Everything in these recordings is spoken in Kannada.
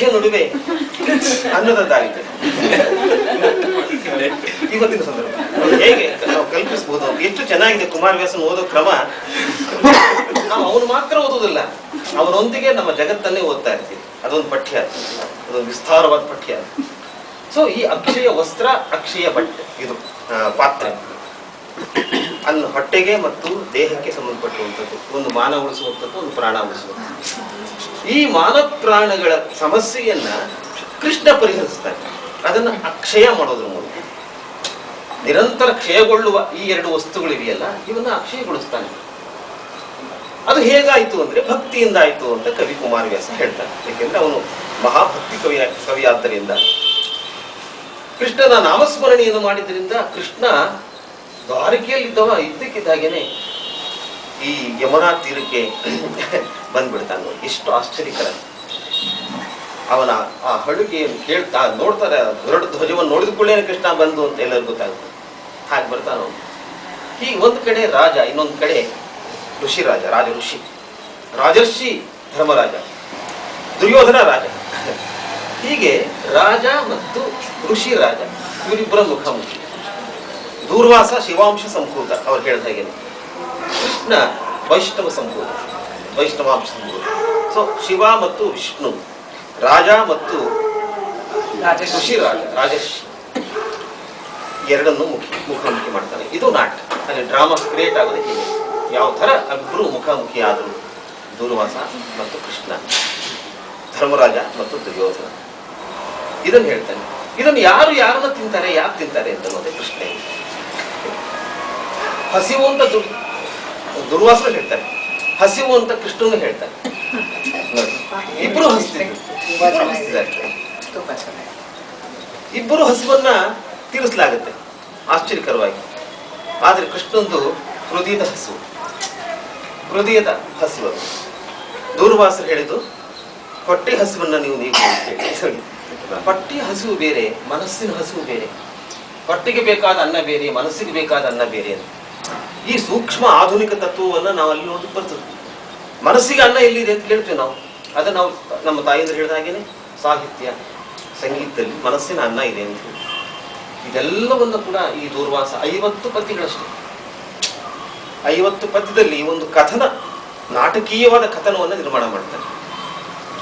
ಮಧ್ಯ ನಡುವೆ ಅನ್ನದ ದಾರಿದೆ ಇವತ್ತಿನ ಸಂದರ್ಭ. ಹೇಗೆ? ನಾವು ಕಲ್ಪಿಸಬಹುದು ಎಷ್ಟು ಚೆನ್ನಾಗಿದೆ ಕುಮಾರವ್ಯಾಸನ ಓದೋ ಕ್ರಮ. ನಾವು ಅವನು ಮಾತ್ರ ಓದೋದಿಲ್ಲ ಅವನೊಂದಿಗೆ ನಮ್ಮ ಜಗತ್ತನ್ನೇ ಓದ್ತಾ ಇರ್ತೀವಿ. ಅದೊಂದು ಪಠ್ಯ. ಅದೊಂದು ವಿಸ್ತಾರವಾದ ಪಠ್ಯ. ಸೊ ಈ ಅಕ್ಷಯ ವಸ್ತ್ರ ಅಕ್ಷಯ ಬಟ್ಟೆ ಇದು ಪಾತ್ರೆ. ಅನ್ನು ಹೊಟ್ಟೆಗೆ ಮತ್ತು ದೇಹಕ್ಕೆ ಸಂಬಂಧಪಟ್ಟುವಂಥದ್ದು ಒಂದು ಮಾನ ಉಳಿಸುವಂಥದ್ದು, ಒಂದು ಪ್ರಾಣ ಉಳಿಸುವಂಥದ್ದು. ಈ ಮಾನ ಪ್ರಾಣಗಳ ಸಮಸ್ಯೆಯನ್ನ ಕೃಷ್ಣ ಪರಿಹರಿಸ್ತಾನೆ ಅದನ್ನ ಅಕ್ಷಯ ಮಾಡೋದ್ರ ಮೂಲಕ. ನಿರಂತರ ಕ್ಷಯಗೊಳ್ಳುವ ಈ ಎರಡು ವಸ್ತುಗಳಿವೆಯಲ್ಲ, ಇವನ್ನ ಅಕ್ಷಯಗೊಳಿಸ್ತಾನೆ. ಅದು ಹೇಗಾಯಿತು ಅಂದ್ರೆ ಭಕ್ತಿಯಿಂದ ಆಯ್ತು ಅಂತ ಕವಿ ಕುಮಾರವ್ಯಾಸ ಹೇಳ್ತಾನೆ ಯಾಕೆಂದ್ರೆ ಅವನು ಮಹಾಭಕ್ತಿ ಕವಿ ಕವಿ ಆದ್ದರಿಂದ ಕೃಷ್ಣನ ನಾಮಸ್ಮರಣೆಯನ್ನು ಮಾಡಿದ್ರಿಂದ ಕೃಷ್ಣ ದ್ವಾರಕೆಯಲ್ಲಿದ್ದವ ಇದ್ದಕ್ಕಿದ್ದಾಗೇನೆ ಈ ಯಮುನಾ ತೀರಕ್ಕೆ ಬಂದ್ಬಿಡ್ತಾನೆ. ಎಷ್ಟು ಆಶ್ಚರ್ಯಕರ. ಅವನ ಆ ಹಡುಗೆಯನ್ನು ಕೇಳ್ತಾ ನೋಡ್ತಾರೆ ಗರುಡ ಧ್ವಜವನ್ನು ನೋಡಿದ ಕೂಡಲೇ ಕೃಷ್ಣ ಬಂದು ಅಂತ ಎಲ್ಲರಿಗೂ ಗೊತ್ತಾಗುತ್ತೆ. ಹಾಗೆ ಬರ್ತಾನ ಈ ಒಂದು ಕಡೆ ರಾಜ, ಇನ್ನೊಂದು ಕಡೆ ಋಷಿ ರಾಜ ರಾಜ ಋಷಿ. ರಾಜರ್ಷಿ ಧರ್ಮರಾಜ, ದುರ್ಯೋಧನ ರಾಜ. ಹೀಗೆ ರಾಜ ಮತ್ತು ಋಷಿ ರಾಜ, ಇವರಿಬ್ಬರ ಮುಖಾಮುಖಿ. ದೂರ್ವಾಸ ಶಿವಾಂಶ ಸಂಕೂತ ಅವ್ರು ಹೇಳಿದ ಹಾಗೆ. ಕೃಷ್ಣ ವೈಷ್ಣವ ಸಂಕೂತ ವೈಷ್ಣವಾಂಶ ಸಂಕೂತ ಸೊ ಶಿವ ಮತ್ತು ವಿಷ್ಣು ರಾಜ ಮತ್ತು ಋಷಿ ರಾಜ ರಾಜೇಶ್. ಎರಡನ್ನು ಮುಖಿ ಮುಖಾಮುಖಿ ಮಾಡ್ತಾನೆ ಇದು ನಾಟಕ ಅಲ್ಲಿ ಡ್ರಾಮಾ ಕ್ರಿಯೇಟ್ ಆಗೋದಕ್ಕೆ ಹೀಗೆ. ಯಾವ ಥರ ಇಬ್ಬರು ಮುಖಾಮುಖಿ ಆದರು ದೂರ್ವಾಸ ಮತ್ತು ಕೃಷ್ಣ ಧರ್ಮರಾಜ ಮತ್ತು ದುರ್ಯೋಧನ. ಇದನ್ನು ಹೇಳ್ತಾನೆ ಇದನ್ನು ಯಾರು ಯಾರನ್ನ ತಿಂತಾರೆ ಯಾಕೆ ತಿಂತಾರೆ ಅಂತ ಅನ್ನೋದೇ ಪ್ರಶ್ನೆ ಹಸಿವು ಅಂತ ದುರ್ ದುರ್ವಾಸನ ಹೇಳ್ತಾರೆ. ಹಸಿವು ಅಂತ ಕೃಷ್ಣನು ಹೇಳ್ತಾರೆ. ಇಬ್ರು ಚೆನ್ನಾಗಿ ಇಬ್ಬರು ಹಸಿವನ್ನ ತೀರಿಸಲಾಗುತ್ತೆ ಆಶ್ಚರ್ಯಕರವಾಗಿ. ಆದರೆ ಕೃಷ್ಣಂದು ಹೃದಯದ ಹಸಿವು. ಹೃದಯದ ಹಸಿವು. ದೂರ್ವಾಸರು ಹೇಳಿದ್ದು ಹೊಟ್ಟೆ ಹಸಿವನ್ನ ನೀವು ನೀವು ಹೊಟ್ಟೆ ಹಸಿವು ಬೇರೆ ಮನಸ್ಸಿನ ಹಸಿವು ಬೇರೆ. ಹೊಟ್ಟೆಗೆ ಬೇಕಾದ ಅನ್ನ ಬೇರೆ ಮನಸ್ಸಿಗೆ ಬೇಕಾದ ಅನ್ನ ಬೇರೆ ಅಂತ. ಈ ಸೂಕ್ಷ್ಮ ಆಧುನಿಕ ತತ್ವವನ್ನು ನಾವು ಅಲ್ಲಿ ನೋಡಿ ಬರ್ತದೆ ಮನಸ್ಸಿಗೆ ಅನ್ನ ಎಲ್ಲಿದೆ ಅಂತ ಕೇಳ್ತೀವಿ ನಾವು. ಅದನ್ನ ನಾವು ನಮ್ಮ ತಾಯಿಯಿಂದ ಹೇಳಿದ ಹಾಗೇನೆ, ಸಾಹಿತ್ಯ, ಸಂಗೀತದಲ್ಲಿ ಮನಸ್ಸಿನ ಅನ್ನ ಇದೆ ಅಂತ ಹೇಳಿ. ಇದೆಲ್ಲವನ್ನು ಕೂಡ ಈ ದೂರ್ವಾಸ ಐವತ್ತು ಪದ್ಯಗಳಷ್ಟು. ಐವತ್ತು ಪದ್ಯದಲ್ಲಿ ಒಂದು ಕಥನ, ನಾಟಕೀಯವಾದ ಕಥನವನ್ನು ನಿರ್ಮಾಣ ಮಾಡ್ತಾನೆ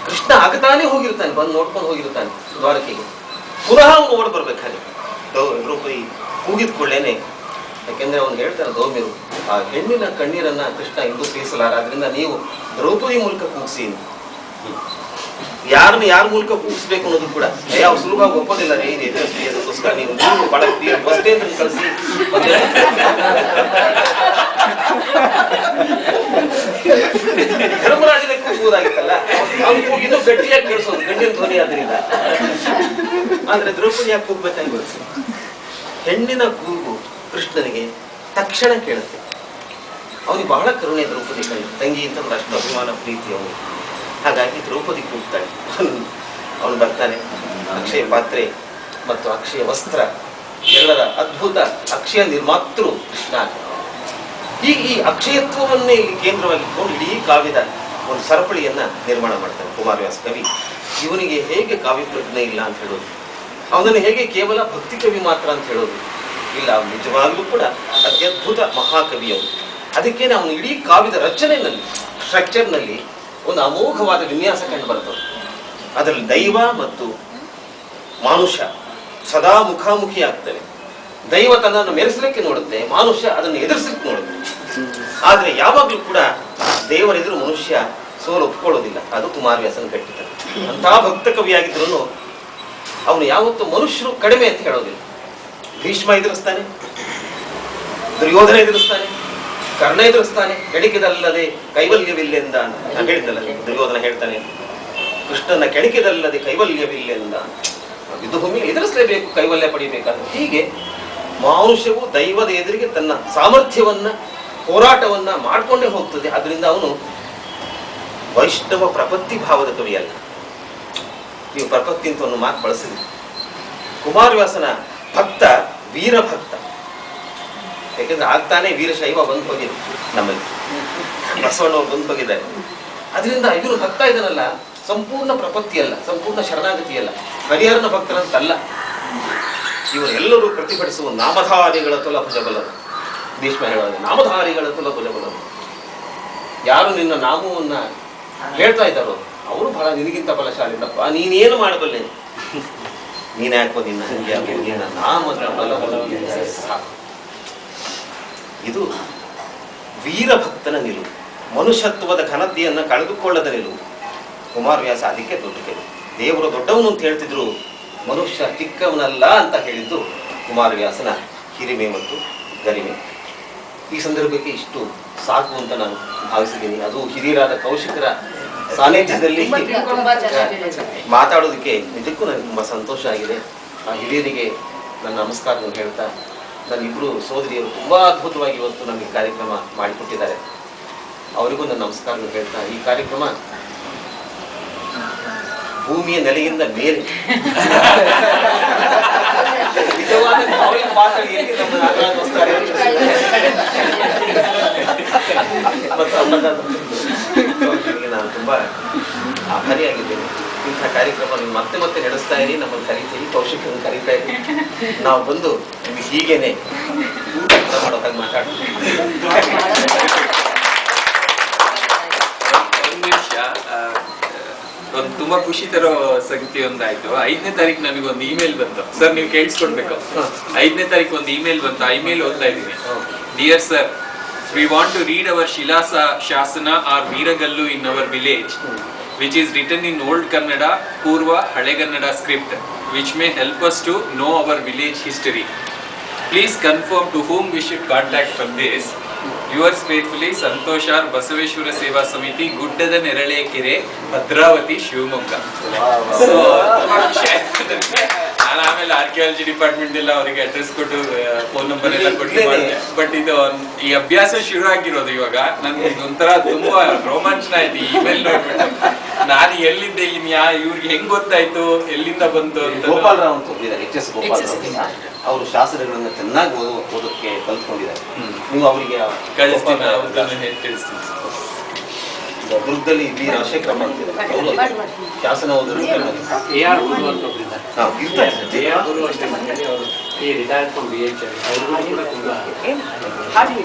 ಕೃಷ್ಣ ಆಗತಾನೆ ಹೋಗಿರ್ತಾನೆ, ಬಂದು ನೋಡ್ಕೊಂಡು ಹೋಗಿರ್ತಾನೆ ದ್ವಾರಕೆಗೆ. ಪುನಃ ಅವನು ಓಡ್ ಬರ್ಬೇಕಾದ್ರೆ. ಕೂಗಿದ ಕೂಡಲೇನೆ ಯಾಕೆಂದ್ರೆ ಅವನು ಹೇಳ್ತಾರೆ ಗೌಮ್ಯರು ಆ ಹೆಣ್ಣಿನ ಕಣ್ಣೀರನ್ನ ಕೃಷ್ಣ ಇಂದು ತೀರಿಸಲಾರ ಅದರಿಂದ ನೀವು ದ್ರೌಪದಿ ಮೂಲಕ ಕೂಗಿಸಿ ಯಾರನ್ನು ಯಾರ ಮೂಲಕ ಕೂಗಿಸ್ಬೇಕು ಅನ್ನೋದು ಕೂಡ ಯಾವ ಸುಲಭವಾಗಿ ಒಪ್ಪೋದಿಲ್ಲ ರೀ ಅದಕ್ಕೋಸ್ಕರ ನೀವು ನೀವು ಬಹಳ ಅಂತ ಕಳಿಸಿ. ಧರ್ಮರಾಜನ ಕೂಗುವುದಾಗಿತ್ತಲ್ಲ ಅವ್ನು ಕೂಗಿ ಗಟ್ಟಿಯಾಗಿ ಕೇಳಿಸೋದು, ಗಂಡಿನ ಧ್ವನಿ ಆದ್ರಿಂದ. ಆದ್ರೆ ದ್ರೌಪದಿ ಯಾಕೆ ಕೂಗ್ಬೇಕಾಗಿ ಹೆಣ್ಣಿನ ಕೂಗು ಕೃಷ್ಣನಿಗೆ ತಕ್ಷಣ ಕೇಳುತ್ತೆ. ಅವನಿಗೆ ಬಹಳ ಕರುಣೆ ದ್ರೌಪದಿ ಕೈ ತಂಗಿ ಅಂತ ಒಂದು ಅಷ್ಟು ಅಭಿಮಾನ, ಪ್ರೀತಿ ಅವನು. ಹಾಗಾಗಿ ದ್ರೌಪದಿ ಕೂಗ್ತಾಳೆ ಅವನು ಬರ್ತಾನೆ. ಅಕ್ಷಯ ಪಾತ್ರೆ ಮತ್ತು ಅಕ್ಷಯ ವಸ್ತ್ರ ಎಲ್ಲರ ಅದ್ಭುತ ಅಕ್ಷಯ ನಿರ್ಮಾತೃ ಕೃಷ್ಣ ಹೀಗೆ ಈ ಅಕ್ಷಯತ್ವವನ್ನೇ ಇಲ್ಲಿ ಕೇಂದ್ರವಾಗಿಟ್ಕೊಂಡು ಇಡೀ ಕಾವ್ಯದ ಒಂದು ಸರಪಳಿಯನ್ನ ನಿರ್ಮಾಣ ಮಾಡ್ತಾನೆ ಕುಮಾರವ್ಯಾಸ ಕವಿ. ಇವನಿಗೆ ಹೇಗೆ ಕಾವ್ಯ ಪ್ರಜ್ಞೆ ಇಲ್ಲ ಅಂತ ಹೇಳೋದು. ಅವನನ್ನು ಹೇಗೆ ಕೇವಲ ಭಕ್ತಿ ಕವಿ ಮಾತ್ರ ಅಂತ ಹೇಳೋದು. ಇಲ್ಲ, ಅವನು ನಿಜವಾಗ್ಲೂ ಕೂಡ ಅತ್ಯದ್ಭುತ ಮಹಾಕವಿ ಅದಕ್ಕೆ ನಾವು ಇಡೀ ಕಾವ್ಯದ ರಚನೆಯಲ್ಲಿ ಸ್ಟ್ರಕ್ಚರ್ನಲ್ಲಿ ಒಂದು ಅಮೋಘವಾದ ವಿನ್ಯಾಸ ಕಂಡು ಬರ್ತದೆ ಅದರಲ್ಲಿ ದೈವ ಮತ್ತು ಮಾನುಷ ಸದಾ ಮುಖಾಮುಖಿ ಆಗ್ತವೆ ದೈವ ತನ್ನನ್ನು ಮೆರೆಸಲಿಕ್ಕೆ ನೋಡುತ್ತೆ ಮಾನುಷ್ಯ ಅದನ್ನು ಎದುರಿಸಲಿಕ್ಕೆ ನೋಡುತ್ತೆ. ಆದರೆ ಯಾವಾಗಲೂ ಕೂಡ ದೇವರೆದುರು ಮನುಷ್ಯ ಸೋಲು ಒಪ್ಕೊಳ್ಳೋದಿಲ್ಲ. ಅದು ಕುಮಾರವ್ಯಾಸನ ಗಟ್ಟಿತ ಅಂತಹ ಭಕ್ತ ಕವಿಯಾಗಿದ್ರು ಅವನು ಯಾವತ್ತೂ ಮನುಷ್ಯರು ಕಡಿಮೆ ಅಂತ ಹೇಳೋದಿಲ್ಲ. ಭೀಷ್ಮ ಎದುರಿಸ್ತಾನೆ, ದುರ್ಯೋಧನ ಎದುರಿಸ್ತಾನೆ, ಕರ್ಣ ಎದುರಿಸ್ತಾನೆ, ಕೆಣಕಿದಲ್ಲದೆ ಕೈವಲ್ಯವಿಲ್ಲೆಂದ ಅಂತ ಹೇಳಿದ್ದಲ್ಲ ದುರ್ಯೋಧನ ಹೇಳ್ತಾನೆ. ಕೃಷ್ಣನ ಕೆಣಕಿದಲ್ಲದೆ ಕೈವಲ್ಯವಿಲ್ಲೆಂದ ಯುದ್ಧಭೂಮಿ ಎದುರಿಸಲೇಬೇಕು, ಕೈವಲ್ಯ ಪಡಿಬೇಕಾದ್ರೆ. ಹೀಗೆ ಮಾನುಷ್ಯವು ದೈವದ ಎದುರಿಗೆ ತನ್ನ ಸಾಮರ್ಥ್ಯವನ್ನ, ಹೋರಾಟವನ್ನ ಮಾಡ್ಕೊಂಡೇ ಹೋಗ್ತದೆ. ಅದರಿಂದ ಅವನು ವೈಷ್ಣವ ಪ್ರಪತ್ತಿ ಭಾವದ ತುಡಿಯಲ್ಲ ನೀವು ಪ್ರಪತ್ತಿ ಅಂತ ಒಂದು ಮಾತು ಬಳಸಿದ್ರಿ. ಕುಮಾರವ್ಯಾಸನ ಭಕ್ತ ವೀರಭಕ್ತ ಯಾಕಂದ್ರೆ ಆಗ್ತಾನೆ ವೀರಶೈವ ಬಂದು ಹೋಗಿದೆ ನಮ್ಮಲ್ಲಿ. ಬಸವಣ್ಣವ್ರು ಬಂದು ಹೋಗಿದ್ದಾರೆ. ಅದರಿಂದ ಇವರು ಭಕ್ತ ಇದನ್ನಲ್ಲ ಸಂಪೂರ್ಣ ಪ್ರಪತ್ತಿಯಲ್ಲ ಸಂಪೂರ್ಣ ಶರಣಾಗತಿಯಲ್ಲ ಹರಿಹರನ ಭಕ್ತರಂತಲ್ಲ. ಇವರೆಲ್ಲರೂ ಪ್ರತಿಭಟಿಸುವ ನಾಮಧಾರಿಗಳ ತುಲ ಭುಜಬಲರು. ಭೀಷ್ಮ ಹೇಳುವಾಗ ನಾಮಧಾರಿಗಳ ತುಲ ಭುಜಬಲರು. ಯಾರು ನಿನ್ನ ನಾಮವನ್ನ ಹೇಳ್ತಾ ಇದ್ದಾರೋ, ಅವರು ಬಹಳ ನಿನಗಿಂತ ಬಲಶಾಲಿನಪ್ಪ ನೀನೇನು ಮಾಡಬಲ್ಲೆ? ನೀನ್ ನಿನ್ನ ಹಂಗೆ ನಿನ್ನ ಇದು ವೀರಭಕ್ತನ ನಿಲುವು. ಮನುಷ್ಯತ್ವದ ಘನತೆಯನ್ನು ಕಳೆದುಕೊಳ್ಳದ ನಿಲುವು. ಕುಮಾರವ್ಯಾಸ ಅದಕ್ಕೆ ದೊಡ್ಡ ಕೆಲವು ದೇವರು ದೊಡ್ಡವನು ಅಂತ ಹೇಳ್ತಿದ್ರು, ಮನುಷ್ಯ ಚಿಕ್ಕವನಲ್ಲ ಅಂತ ಹೇಳಿದ್ದು ಕುಮಾರವ್ಯಾಸನ ಹಿರಿಮೆ ಮತ್ತು ಗರಿಮೆ. ಈ ಸಂದರ್ಭಕ್ಕೆ ಇಷ್ಟು ಸಾಕು ಅಂತ ನಾನು ಭಾವಿಸಿದ್ದೀನಿ. ಅದು ಹಿರಿಯರಾದ ಕೌಶಿಕರ ಸಾನ್ನಿಧ್ಯದಲ್ಲಿ ಮಾತಾಡೋದಕ್ಕೆ ನಿಜಕ್ಕೂ ನನಗೆ ತುಂಬ ಸಂತೋಷ ಆಗಿದೆ. ಆ ಹಿರಿಯರಿಗೆ ನನ್ನ ನಮಸ್ಕಾರವನ್ನು ಹೇಳ್ತಾ ನನ್ನ ಇಬ್ಬರು ಸೋದರಿಯರು ತುಂಬ ಅದ್ಭುತವಾಗಿ ಇವತ್ತು ನಮಗೆ ಕಾರ್ಯಕ್ರಮ ಮಾಡಿಕೊಟ್ಟಿದ್ದಾರೆ. ಅವರಿಗೂ ನನ್ನ ನಮಸ್ಕಾರವನ್ನು ಹೇಳ್ತಾ ಈ ಕಾರ್ಯಕ್ರಮ ಭೂಮಿಯ ನೆಲೆಯಿಂದ ಮೇಲೆ. ನಿಜವಾದ ಕಾವಲಿನ ಪಾತ್ರೆ ಮತ್ತು ಅಮ್ಮನ ಅವರಿಗೆ ನಾನು ತುಂಬಾ ಆಭಾರಿಯಾಗಿದ್ದೇನೆ ಇಂಥ ಕಾರ್ಯಕ್ರಮ ನೀವು ಮತ್ತೆ ಮತ್ತೆ ನಡೆಸ್ತಾ ಇರಿ. ನಮ್ಮನ್ನು ಕರಿತೀವಿ ಕೌಶಿಕನ್ನು ಕರೀತಾ ಇರಿ. ನಾವು ಬಂದು ನಿಮಗೆ ಹೀಗೇನೆ ಮಾಡೋದಾಗ ಮಾತಾಡ್ತೀವಿ. ಒಂದ್ ನಿಮಿಷ ಒಂದು ತುಂಬಾ ಖುಷಿ ತರೋ ಸಂಗತಿ ಒಂದಾಯ್ತು. ಐದನೇ ತಾರೀಕು ನನಗೊಂದು ಇಮೇಲ್ ಬಂತು. ಸರ್ ನೀವು ಕೇಳಿಸ್ಕೊಡ್ಬೇಕು. ಐದನೇ ತಾರೀಕು ಒಂದು ಇಮೇಲ್ ಬಂತು. ಆ ಇಮೇಲ್ ಓದ್ತಾ ಇದ್ದೀನಿ. Dear sir we want to read our ಶಿಲಾಸ ಶಾಸನ or ವೀರಗಲ್ಲು in our village which is written in old Kannada ಪೂರ್ವ ಹಳೆಗನ್ನಡ script which may help us to know our village history please confirm to whom we should contact for this yours faithfully Santosh R Basaveshwara Seva Samiti ಗುಡ್ಡದ ನೆರಳೆ ಕೆರೆ ಭದ್ರಾವತಿ ಶಿವಮೊಗ್ಗ ಸೊ ನಾನು ಆಮೇಲೆ ಆರ್ಕಿಯಾಲಜಿ ಡಿಪಾರ್ಟ್ಮೆಂಟ್ ಎಲ್ಲ ಅವರಿಗೆ ಅಡ್ರೆಸ್ ಕೊಟ್ಟು ಫೋನ್ ನಂಬರ್ ಎಲ್ಲ ಕೊಟ್ಟು ಮಾಡಿದೆ. ಬಟ್ ಇದು ಈ ಅಭ್ಯಾಸ ಶುರು ಆಗಿರೋದು ಇವಾಗ. ನನ್ಗೆ ಒಂಥರ ತುಂಬಾ ರೋಮಾಂಚನ ಆಯ್ತು ಇಮೇಲ್ ನೋಡ್ಬಿಟ್ಟು. ನಾನು ಎಲ್ಲಿದ್ದೆ ಇನ್ಯಾ ಇವ್ರಿಗೆ ಹೆಂಗ್ ಗೊತ್ತಾಯ್ತು? ಎಲ್ಲಿಂದ ಬಂತು ಅಂತ. ಗೋಪಾಲರಾವ್ ಅಂತ ಒಬ್ಬಿದ್ದಾರೆ ಎಚ್ ಎಸ್ ಗೋಪಾಲರಾವ್ ಅವರು ಶಾಸ್ತ್ರಗಳನ್ನ ಚೆನ್ನಾಗಿ ಓದು ಓದೋಕ್ಕೆ ಕಲ್ತ್ಕೊಂಡಿದ್ದಾರೆ. ನೀವು ಅವರಿಗೆ ಕಳಿಸ್ತೀನಿ ತಿಳಿಸ್ತೀನಿ. ದುರ್ಗದಲ್ಲಿ ಬಿ ಶಾಸನ ಓದೋದು ಎ ಆರ್ ಗುರು ಅಂತ ಒಬ್ಬರಿದ್ದಾರೆ. ಎ ಆರ್ ಗುರು ಅಷ್ಟೇ ಅವರು ಈ ರಿಟೈರ್ಡ್ ಫ್ರಮ್ ಬಿ ಎಚ್ ಕೂಡ ತುಂಬ ಹಾಗೆ.